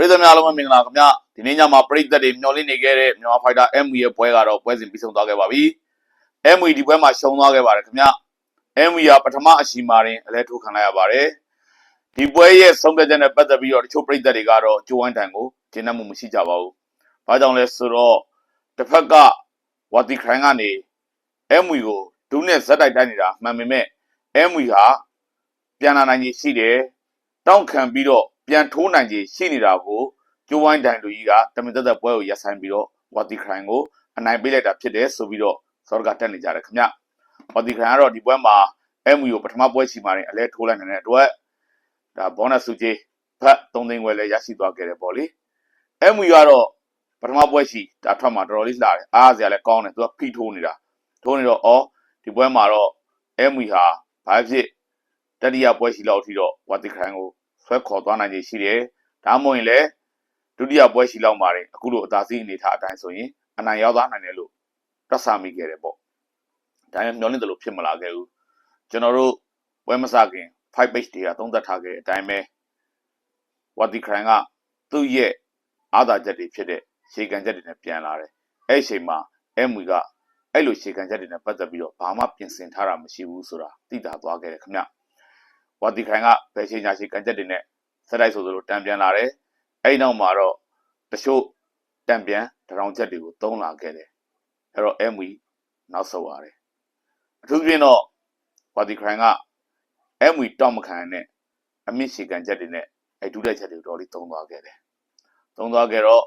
ပြည်သူများလုံးမင်္ဂလာခင်ဗျဒီနေ့ညမှာပြည်သက်တွေမျှော်လင့်နေခဲ့တဲ့မြန်မာဖိုက်တာ MU ရဲ့ပွဲကတော့ပွဲစဉ်ပြီးဆုံးသွားခဲ့ပါပြီ MU ဒီပွဲမှာရှုံးသွားခဲ့ပါတယ်ခင်ဗျ MU ကပထမအရှိမာရင်အလဲထိုးခံလိုက်ရပါတယ်ဒီပွဲရဲ့ဆုံးဖြတ်ချက်နဲ့ပတ်သက်ပြီးတော့တချို့ပြည်သက်တွေကတော့ကြိုးဝိုင်းတန်ကိုကျင်းနှမှုမရှိကြပါဘူးဘာကြောင့်လဲဆိုတော့တစ်ဖက်ကဝါတီခရိုင်ကနေ MU ကိုဒူးနဲ့ဇက်တိုက်တိုက်နေတာမှန်ပေမဲ့ MU ဟာပြန်လာနိုင်ကြီးရှိတယ်တောင့်ခံပြီးတော့ ပြန်ထိုးနိုင်ကြီးရှိနေတာကိုကျိုးဝိုင်းတိုင်လူကြီးကတမင်သက်သက်ပွဲကိုရပ်ဆိုင်ပြီးတော့ဝါတီခရိုင်ကိုအနိုင်ပေးလိုက်တာဖြစ်တယ်ဆိုပြီးတော့စောရကတက်နေကြတယ်ခင်ဗျဝါတီခရိုင်ကတော့ဒီပွဲမှာ MU ကိုပထမပွဲချီမှာရင်အလဲထိုးလိုက်နေတဲ့အတွက်ဒါဘောနက်စုကြီးဖတ်3သိန်းဝယ်လဲရရှိသွားခဲ့တယ်ပေါ့လေ MU ကတော့ပထမပွဲချီဒါထွက်မှာတော်တော်လေးလာတယ်အားစရာလည်းကောင်းတယ်သူကဖိထိုးနေတာထိုးနေတော့အော်ဒီပွဲမှာတော့ MU ဟာဘာဖြစ်တတိယပွဲချီလောက်အထိတော့ဝါတီခရိုင်ကို ဆွဲခေါ်သွားနိုင်ခြေရှိတယ်ဒါမှမဟုတ်ရင်လည်းဒုတိယပွဲချီလောက်မှာရင်အခုလိုအသာစီးအနေထားအတိုင်းဆိုရင်အနိုင်ရောက်သွားနိုင်တယ်လို့တွက်ဆမိခဲ့တယ်ပေါ့ဒါပေမဲ့မျောလင့်တယ်လို့ဖြစ်မလာခဲ့ဘူးကျွန်တော်တို့ပွဲမစခင်5 page တွေကသုံးသပ်ထားခဲ့တဲ့အတိုင်းပဲဝါတီခရိုင်ကသူ့ရဲ့အာသာချက်တွေဖြစ်တဲ့ရှေကန်ချက်တွေနဲ့ပြန်လာတယ်အဲ့ဒီအချိန်မှာ MU ကအဲ့လိုရှေကန်ချက်တွေနဲ့ပတ်သက်ပြီးတော့ဘာမှပြင်ဆင်ထားတာမရှိဘူးဆိုတာသိတာသွားခဲ့တယ်ခင်ဗျ ဝါတီခိုင်ကဘယ်ချိန်ညာရှေကန်ချက်တွေနဲ့စက်တိုက်ဆိုသလိုတံပြန်လာတယ်အဲ့ဒီနောက်မှာတော့တချို့တံပြန်တရောင်ချက်တွေကိုသုံးလာခဲ့တယ်အဲ့တော့ MU နောက်ဆုတ်ရတယ်အထူးသဖြင့်တော့ဝါတီခိုင်က MU တောက်မခံနဲ့အမြင့်ရှေကန်ချက်တွေနဲ့အဲ့ဒုတဲ့ချက်တွေတော်တော်လေးသုံးသွားခဲ့တယ်သုံးသွားခဲ့တော့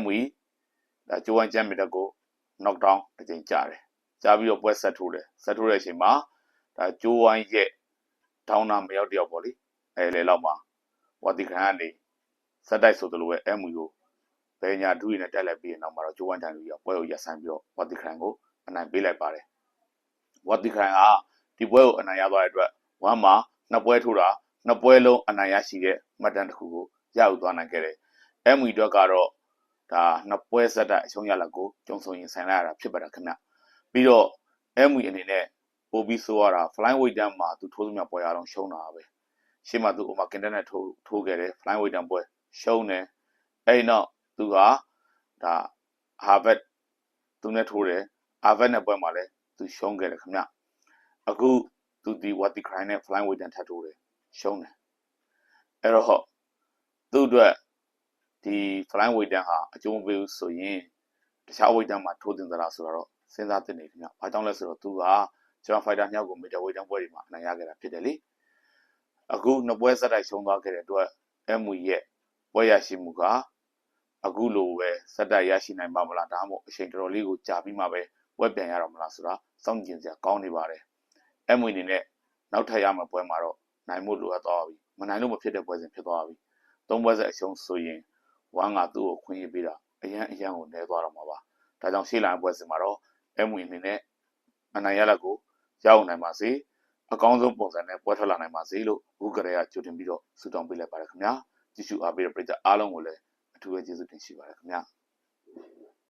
MU ဒါဂျိုဝမ်ချန်ပီယံတက်ကို knock down တစ်ချိန်ကြာတယ်ကြာပြီးတော့ပွဲဆက်ထိုးတယ်ဆက်ထိုးတဲ့အချိန်မှာဒါဂျိုဝမ်ရဲ့ ဒေါင်းနာမရောက်တယောက်ပေါ့လေအဲလေလောက်မှာဝါတီခန်ကနေစက်တိုက်ဆိုသလိုပဲ MU ကိုဘယ်ညာဒူးရည်နဲ့တက်လိုက်ပြီးရင်နောက်မှာတော့ဂျိုဝမ်တန်လူကြီးကပွဲကိုရပ်ဆိုင်းပြီးတော့ဝါတီခန်ကိုအနိုင်ပေးလိုက်ပါတယ်ဝါတီခန်ကဒီပွဲကိုအနိုင်ရသွားတဲ့အတွက်ဝမ်မှာနှစ်ပွဲထိုးတာနှစ်ပွဲလုံးအနိုင်ရရှိတဲ့မှတ်တမ်းတစ်ခုကိုရယူသွားနိုင်ခဲ့တယ် MU အတွက်ကတော့ဒါနှစ်ပွဲဆက်တိုက်အရှုံးရလက်ကိုကြုံဆုံရင်ဆိုင်လိုက်ရတာဖြစ်ပါတာခင်ဗျပြီးတော့ MU အနေနဲ့ ပို့ပြီးဆိုရတာ flying weight တန်းမှာသူထိုးသမျှပွဲအားလုံးရှုံးတာပဲရှေ့မှာသူဥမာကင်တနဲ့ထိုးထိုးခဲ့တယ် flying weight တန်းပွဲရှုံးတယ်အဲ့ဒီနောက်သူကဒါ harvard သူနဲ့ထိုးတယ် harvard နဲ့ပွဲမှာလည်းသူရှုံးခဲ့တယ်ခင်ဗျအခုသူဒီ what the crime နဲ့ flying weight တန်းထပ်ထိုးတယ်ရှုံးတယ်အဲ့တော့သူ့အတွက်ဒီ flying weight တန်းဟာအကျုံးမပေးဘူးဆိုရင်တခြား weight တန်းမှာထိုးတင်သလားဆိုတော့စဉ်းစားသင့်နေခင်ဗျ။ဘာကြောင့်လဲဆိုတော့သူက ကျွန်တော် fighter မြောက်ကို meter weight တန်းပွဲတွေမှာအနိုင်ရခဲ့တာဖြစ်တယ်လေ။အခုနှစ်ပွဲဆက်တိုက်ရှုံးသွားခဲ့တဲ့အတွက် MU ရဲ့ပွဲရရှိမှုကအခုလိုပဲဆက်တိုက်ရရှိနိုင်ပါမလားဒါမှမဟုတ်အချိန်တော်တော်လေးကိုကြာပြီးမှပဲပွဲပြန်ရတော့မလားဆိုတာစောင့်ကြည့်စရာကောင်းနေပါတယ်။ MU အနေနဲ့နောက်ထပ်ရမယ့်ပွဲမှာတော့နိုင်မှုလိုအပ်သွားပြီ။မနိုင်လို့မဖြစ်တဲ့ပွဲစဉ်ဖြစ်သွားပြီ။သုံးပွဲဆက်အရှုံးဆိုရင်ဝမ်ကသူ့ကိုခွင့်ရပေးတာအရန်အရန်ကိုနေသွားတော့မှာပါ။ဒါကြောင့်ရှေ့လာပွဲစဉ်မှာတော့ MW အနေနဲ့အနိုင်ရလက်ကို ရအောင်နိုင်ပါစေအကောင်းဆုံးပုံစံနဲ့ပွဲထွက်လာနိုင်ပါစေလို့အခုကလေးကကြိုတင်ပြီးတော့ဆုတောင်းပေးလိုက်ပါတယ်ခင်ဗျာကြည့်ရှုအားပေးတဲ့ပရိသတ်အားလုံးကိုလည်းအထူးပဲကျေးဇူးတင်ရှိပါတယ်ခင်ဗျာ